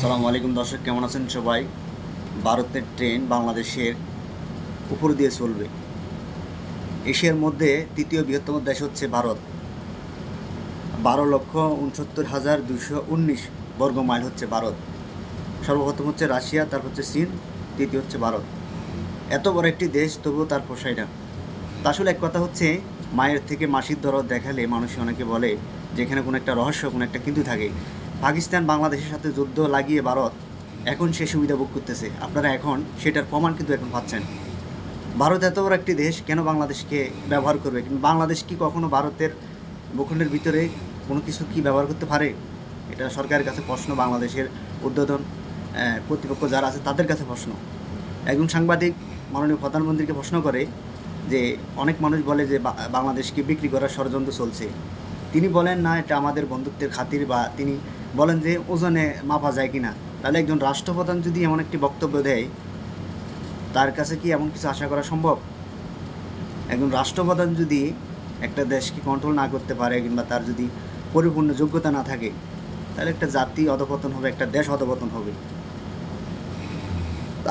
আসসালামু আলাইকুম দর্শক, কেমন আছেন সবাই? ভারতের ট্রেন বাংলাদেশের উপর দিয়ে চলবে। এশিয়ার মধ্যে তৃতীয় বৃহত্তম দেশ হচ্ছে ভারত। বারো লক্ষ উনসত্তর হাজার দুশো উনিশ বর্গ মাইল হচ্ছে ভারত। সর্বপ্রথম হচ্ছে রাশিয়া, তারপর হচ্ছে চীন, তৃতীয় হচ্ছে ভারত। এত বড় একটি দেশ, তবুও তার পোষায় না। আসলে এক কথা হচ্ছে, মায়ের থেকে মাসির দরদ দেখালে মানুষ অনেকে বলে যে এখানে কোনো একটা রহস্য, কোনো একটা কিন্তু থাকে পাকিস্তান বাংলাদেশের সাথে যুদ্ধ লাগিয়ে ভারত এখন সে সুবিধা ভোগ করতেছে। আপনারা এখন সেটার প্রমাণ কিন্তু এখন পাচ্ছেন। ভারত এত বড় একটি দেশ, কেন বাংলাদেশকে ব্যবহার করবে? কিন্তু বাংলাদেশ কি কখনো ভারতের ভূখণ্ডের ভিতরে কোনো কিছু কি ব্যবহার করতে পারে? এটা সরকারের কাছে প্রশ্ন, বাংলাদেশের উদ্বোধন কর্তৃপক্ষ যারা আছে তাদের কাছে প্রশ্ন। একজন সাংবাদিক মাননীয় প্রধানমন্ত্রীকে প্রশ্ন করে যে, অনেক মানুষ বলে যে বাংলাদেশকে বিক্রি করার ষড়যন্ত্র চলছে। তিনি বলেন, না, এটা আমাদের বন্ধুত্বের খাতির বা তিনি বলেন যে ওজনে মাপা যায় কিনা, তাহলে একজন রাষ্ট্রপ্রধান যদি এমন একটি বক্তব্য দেয়, তার কাছে কি এমন কিছু আশা করা সম্ভব? একজন রাষ্ট্রপ্রধান যদি একটা দেশকে কন্ট্রোল না করতে পারে কিংবা তার যদি পরিপূর্ণ যোগ্যতা না থাকে, তাহলে একটা জাতি অধপতন হবে, একটা দেশ অধপতন হবে।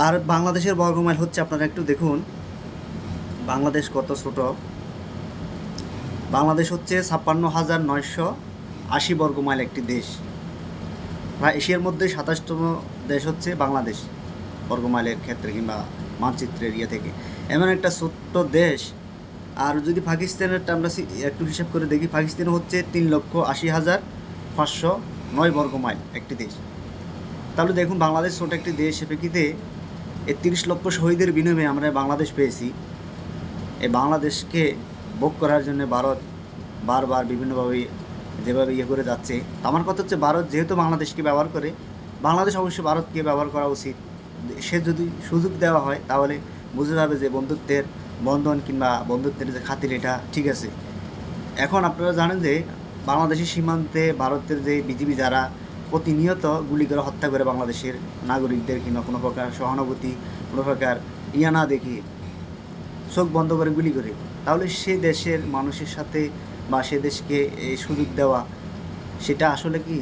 আর বাংলাদেশের বর্গমাইল হচ্ছে, আপনারা একটু দেখুন, বাংলাদেশ কত ছোট? বাংলাদেশ হচ্ছে ছাপ্পান্ন হাজার নয়শো আশি বর্গমাইল একটি দেশ। প্রায় এশিয়ার মধ্যে সাতাশতম দেশ হচ্ছে বাংলাদেশ বর্গমাইলের ক্ষেত্রে কিংবা মানচিত্রের ইয়ে থেকে। এমন একটা ছোট্ট দেশ, আর যদি পাকিস্তানেরটা আমরা একটু হিসাব করে দেখি, পাকিস্তান হচ্ছে তিন লক্ষ আশি হাজার পাঁচশো নয় বর্গমাইল একটি দেশ। তাহলে দেখুন, বাংলাদেশ ছোট একটি দেশ। সে প্রেক্ষিতে এই তিরিশ লক্ষ শহীদের বিনিময়ে আমরা বাংলাদেশ পেয়েছি। এই বাংলাদেশকে ভোগ করার জন্য ভারত বারবার বিভিন্নভাবে যেভাবে ইয়ে করে যাচ্ছে। আমার কথা হচ্ছে ভারত যেহেতু বাংলাদেশকে ব্যবহার করে, বাংলাদেশ অবশ্যই ভারতকে ব্যবহার করা উচিত। সে যদি সুযোগ দেওয়া হয়, তাহলে বুঝে যাবে যে বন্ধুত্বের বন্ধন কিংবা বন্ধুত্বের যে খাতির, এটা ঠিক আছে। এখন আপনারা জানেন যে বাংলাদেশের সীমান্তে ভারতের যে বিজিবি যারা প্রতিনিয়ত গুলি করে হত্যা করে বাংলাদেশের নাগরিকদের কিংবা কোনো প্রকার সহানুভূতি, কোনো প্রকার ইয়া না দেখিয়ে চোখ বন্ধ করে গুলি করে, তাহলে সে দেশের মানুষের সাথে বা সে দেশকে সুযোগ দেওয়া, সেটা আসলে কি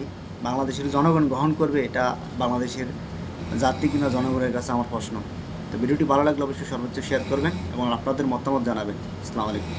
বাংলাদেশের জনগণ গ্রহণ করবে? এটা বাংলাদেশের জাতি কিংবা জনগণের কাছে আমার প্রশ্ন। তো ভিডিওটি ভালো লাগলে অবশ্যই সর্বোচ্চ শেয়ার করবেন এবং আপনাদের মতামত জানাবেন। আসসালামু আলাইকুম।